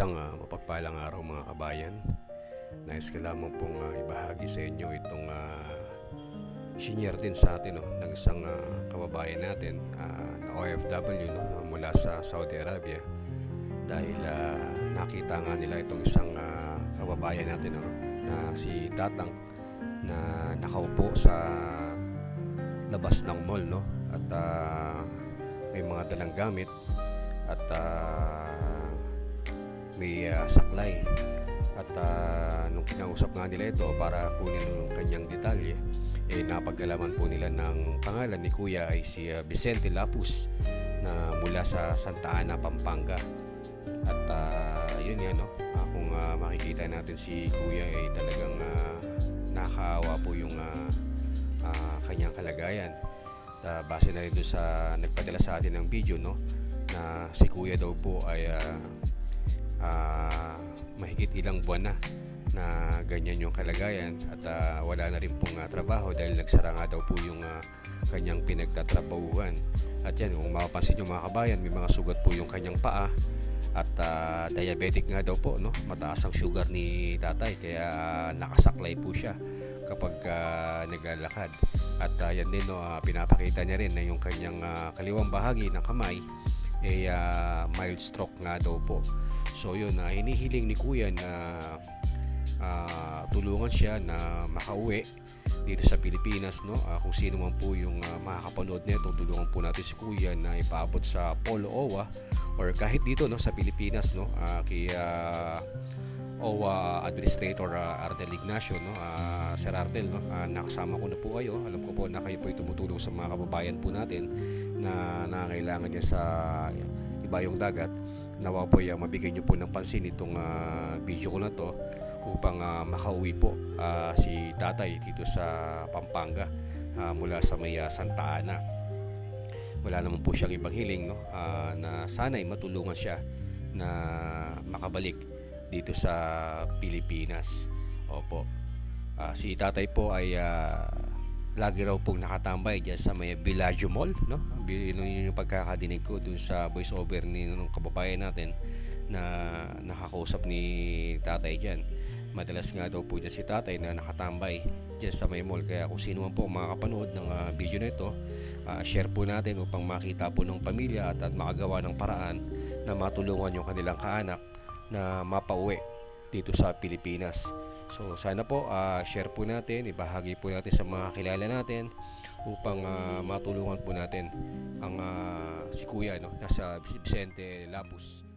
Isang ah, mapagpalang araw mga kabayan. Nais ko lamang pong ah, ibahagi sa inyo itong uh, senior din sa atin no, ng isang ah, kababayan natin ah, na OFW no, mula sa Saudi Arabia. Dahil ah, nakita nga nila itong isang ah, kababayan natin no, na si Tatang na nakaupo sa labas ng mall no at ah, may mga dalang gamit at ah, may ah, saklay. At ah, nung kinausap nga nila ito para kunin yung kanyang detalye eh napagkalaman po nila ng pangalan ni Kuya ay si ah, Vicente Lapus na mula sa Santa Ana, Pampanga. At ah, yun yan no? Ah, kung ah, makikita natin si Kuya ay talagang ah, nakakaawa po yung ah, ah, kanyang kalagayan. Ah, base na rin doon sa nagpadala sa atin ng video no? Na si kuya daw po ay ah, ah, mahigit ilang buwan na na ganyan yung kalagayan at ah, wala na rin pong ah, trabaho dahil nagsara nga daw po yung ah, kanyang pinagtatrabahuhan. At yan kung mapapansin nyo mga kabayan may mga sugat po yung kanyang paa at ah, diabetic nga daw po no? Mataas ang sugar ni tatay kaya ah, nakasaklay po siya kapag ah, naglalakad. At ah, yan din no, ah, pinapakita niya rin na yung kanyang ah, kaliwang bahagi ng kamay ay ah, mild stroke nga daw po. So yun, uh, hinihiling ni Kuya na ah, tulungan siya na makauwi dito sa Pilipinas no? Ah, kung sino man po yung ah, makakapanood nito tulungan po natin si Kuya na ipaabot sa Polo Owa or kahit dito no sa Pilipinas no? Ah, kay OWA Administrator uh, Ardel Ignacio no? Ah, Sir Ardel no? Ah, nakasama ko na po kayo. Alam ko po na kayo po ay tumutulong sa mga kababayan po natin na nangangailangan niya sa ibayong dagat nawa po ay ah, mabigyan niyo po ng pansin itong ah, video ko na to upang ah, makauwi po ah, si tatay dito sa Pampanga ah, mula sa may ah, Santa Ana wala naman po siyang ibang hiling no Ah, na sana'y matulungan siya na makabalik dito sa Pilipinas. Opo. Ah, si tatay po ay ah, lagi raw pong nakatambay diyan sa may Villaggio Mall, no? Yun yun yung pagkakadinig ko dun sa voice over ni nung kababayan natin na nakakausap ni tatay diyan. Madalas nga daw po dyan si tatay na nakatambay dyan sa may mall. Kaya kung sino man po makakapanood ng ah, video na ito, ah, share po natin upang makita po ng pamilya at, at makagawa ng paraan na matulungan yung kanilang kaanak na mapauwi dito sa Pilipinas. So sana po ah, share po natin, ibahagi po natin sa mga kilala natin upang ah, matulungan po natin ang ah, si Kuya no, nasa Vicente Labus